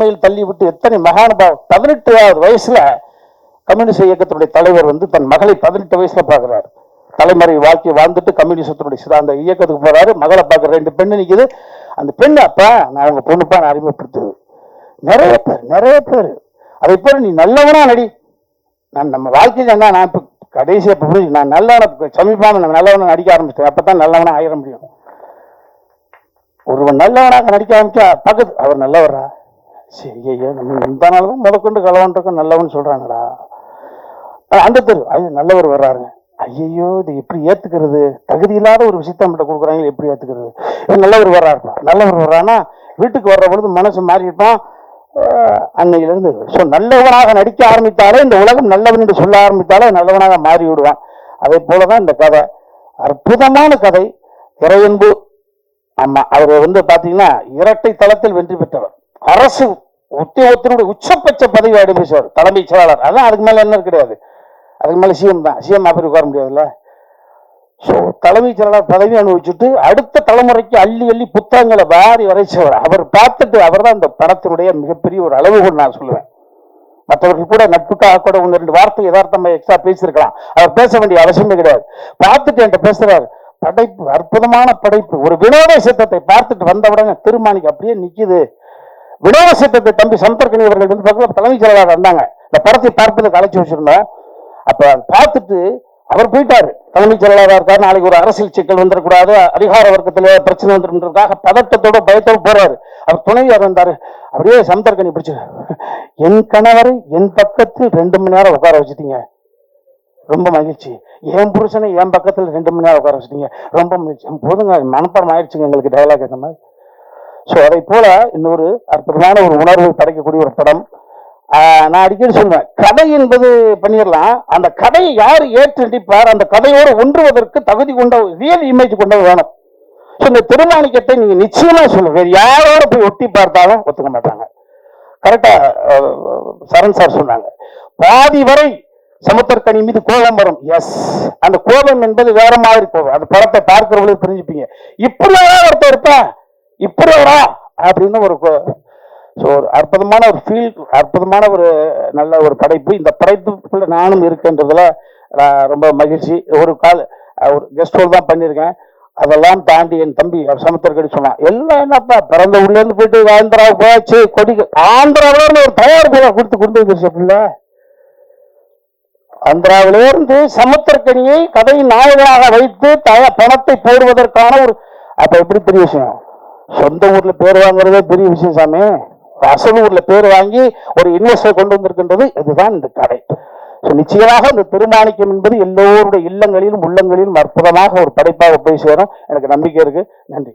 தலைமையில் தள்ளி விட்டு எத்தனை மகானுபாவம் பதினெட்டாவது வயசுல கம்யூனிஸ்ட் இயக்கத்தினுடைய தலைவர் வந்து தன் மகளை பதினெட்டு வயசுல பாக்குறாரு தலைமுறை வாழ்க்கை வாழ்ந்துட்டு கம்யூனிசத்தினுடைய சிதாந்த இயக்கத்துக்கு போறாரு. மகளை பார்க்குற ரெண்டு பெண்ணு நிக்குது. அந்த பெண்ணு அப்பா நான் உங்க பொண்ணுப்பா நான் அறிமுகப்படுத்துது நிறைய பேர் நிறைய பேர். அதை போல நீ நல்லவனா நடி. நான் நம்ம வாழ்க்கையில் என்ன நான் இப்போ கடைசியாக இப்போ புரிஞ்சு நான் நல்லவனை சமீபமாக நான் நல்லவனை நடிக்க ஆரம்பிச்சிட்டேன். அப்போ தான் நல்லவனா ஆயிட முடியும். ஒருவன் நல்லவனாக நடிக்க ஆரம்பிச்சா பக்கத்து அவர் நல்லவரா? சரி ஐயா நம்ம இந்த நாளும் முதற்கொண்டு கலவன்றிருக்க நல்லவன் சொல்கிறாங்கடா அந்த தெரு ஐயோ நல்லவர் வர்றாருங்க. ஐயையோ இது எப்படி ஏற்றுக்கிறது தகுதி இல்லாத ஒரு விஷயத்த நம்மகிட்ட கொடுக்குறாங்க எப்படி ஏற்றுக்கிறது நல்லவர் வர்றாருப்பா. நல்லவர் வர்றான்னா வீட்டுக்கு வர்ற பொழுது மனசு மாறிட்டான் அஹ் அன்னையிலிருந்து. ஸோ நல்லவனாக நடிக்க ஆரம்பித்தாலே இந்த உலகம் நல்லவன் என்று சொல்ல ஆரம்பித்தாலே நல்லவனாக மாறி விடுவான் அதே போலதான் இந்த கதை. அற்புதமான கதை. இறையன்பு. ஆமாம் அவர் வந்து பார்த்தீங்கன்னா இரட்டை தளத்தில் வெற்றி பெற்றவர். அரசு உத்தியோகத்தினுடைய உச்சபட்ச பதவி அனுபவிச்சவர் தலைமைச் செயலாளர். அதான் அதுக்கு மேலே என்ன கிடையாது. அதுக்கு மேலே சிஎம் தான். சிஎம் அப்படி உட்கார முடியாதுல்ல. ஸோ தலைமைச் செயலாளர் பதவி அனுபவிச்சுட்டு அடுத்த தலைமுறைக்கு அள்ளி அள்ளி புத்தகங்களை வாரி வரைச்சவர். அவர் பார்த்துட்டு அவர் தான் இந்த படத்தினுடைய மிகப்பெரிய ஒரு அளவுகோல் நான் சொல்லுவேன். மற்றவர்கள் கூட நட்புக்காக கூட ஒன்று ரெண்டு வார்த்தை யதார்த்தமாக எக்ஸ்ட்ரா பேசியிருக்கலாம். அவர் பேச வேண்டிய அவசியமே கிடையாது. பார்த்துட்டு என்கிட்ட பேசுகிறார் படைப்பு அற்புதமான படைப்பு. ஒரு வினோத சித்தத்தை பார்த்துட்டு வந்தவுடனே திருமாணிக்கு அப்படியே நிற்கிது வினோத சித்தத்தை தம்பி சந்தர்கனி அவர்கள் வந்து பக்கத்தில் தலைமைச் செயலாளர் வந்தாங்க இந்த படத்தை பார்ப்பதற்கு அழைச்சி வச்சிருந்தோம். அப்ப பார்த்துட்டு அவர் போயிட்டார். தலைமைச் செயலாளராக இருக்கார். நாளைக்கு ஒரு அரசியல் சிக்கல் வந்துடக்கூடாது. அதிகார வர்க்கத்தில் பிரச்சனை வந்துருன்றதுக்காக பதட்டத்தோட பயத்தோட போறாரு. அவர் துணைவியார் வந்தார். அப்படியே சந்தர்கனி பிடிச்சு என் கணவர் என் பக்கத்தில் ரெண்டு மணி நேரம் உட்கார வச்சுட்டீங்க. ரொம்ப மகிழ்ச்சி. என் புருஷனை என் பக்கத்தில் ரெண்டு மணி நேரம் உட்கார வச்சுட்டீங்க. ரொம்ப மகிழ்ச்சி. போதுங்க மனப்பாடம் ஆயிடுச்சுங்க எங்களுக்கு டைலாக் அந்த மாதிரி. ஸோ அதை போல இன்னொரு அற்புதமான ஒரு உணர்வை படைக்கக்கூடிய ஒரு படம். நான் அடிக்கடி சொல்லுவேன் கதை என்பது பண்ணிடலாம். அந்த கதையை யார் ஏற்று அந்த கதையோடு ஒன்றுவதற்கு தகுதி கொண்ட ரியல் இமேஜ் கொண்டது வேணும் ஸோ இந்த திருமாணிக்கத்தை நீங்க நிச்சயமா சொல்லுங்க. வேறு யாரோட போய் ஒட்டி பார்த்தாலும் ஒத்துக்க மாட்டாங்க. கரெக்டா சரண் சார் சொன்னாங்க பாதி வரை சமுத்திரக்கணி மீது கோபம் வரும். எஸ் அந்த கோபம் என்பது வேற மாதிரி கோபம். அந்த படத்தை பார்க்கிறவங்களுக்கு புரிஞ்சுப்பீங்க. இப்படி ஒருத்தர் இருப்பேன் இப்படி வரா அப்படின்னு ஒரு ஸோ ஒரு அற்புதமான ஒரு ஃபீல் அற்புதமான ஒரு நல்ல ஒரு படைப்பு. இந்த படைப்புக்குள்ள நானும் இருக்கேன்றதுல ரொம்ப மகிழ்ச்சி. ஒரு கால் ஒரு கெஸ்ட் ஹோல் தான் பண்ணியிருக்கேன். அதெல்லாம் தாண்டி என் தம்பி அவர் சமுத்திரக்கடி சொன்னான் எல்லாம் என்னப்பா பிறந்த உள்ள இருந்து போயிட்டு ஆந்திரா போயாச்சு கொடி ஆந்திராவில இருந்து ஒரு தயாரிப்பு கொடுத்து கொண்டு வந்துருச்சு பிள்ளை ஆந்திராவிலேருந்து சமுத்திரக்கனியை கதையின் நாயகனாக வைத்து தய பணத்தை போடுவதற்கான ஒரு அப்போ எப்படி பெரிய விஷயம் சொந்த ஊர்ல பேர் வாங்குறதே பெரிய விஷயம் சாமி. அசல் ஊர்ல பேர் வாங்கி ஒரு இன்வெஸ்டர் கொண்டு வந்திருக்கின்றது இதுதான் இந்த கதை. நிச்சயமாக இந்த திருமாணிக்கம் என்பது எல்லோருடைய இல்லங்களிலும் உள்ளங்களிலும் அற்புதமாக ஒரு படைப்பாக போய் சேரும். எனக்கு நம்பிக்கை இருக்கு. நன்றி.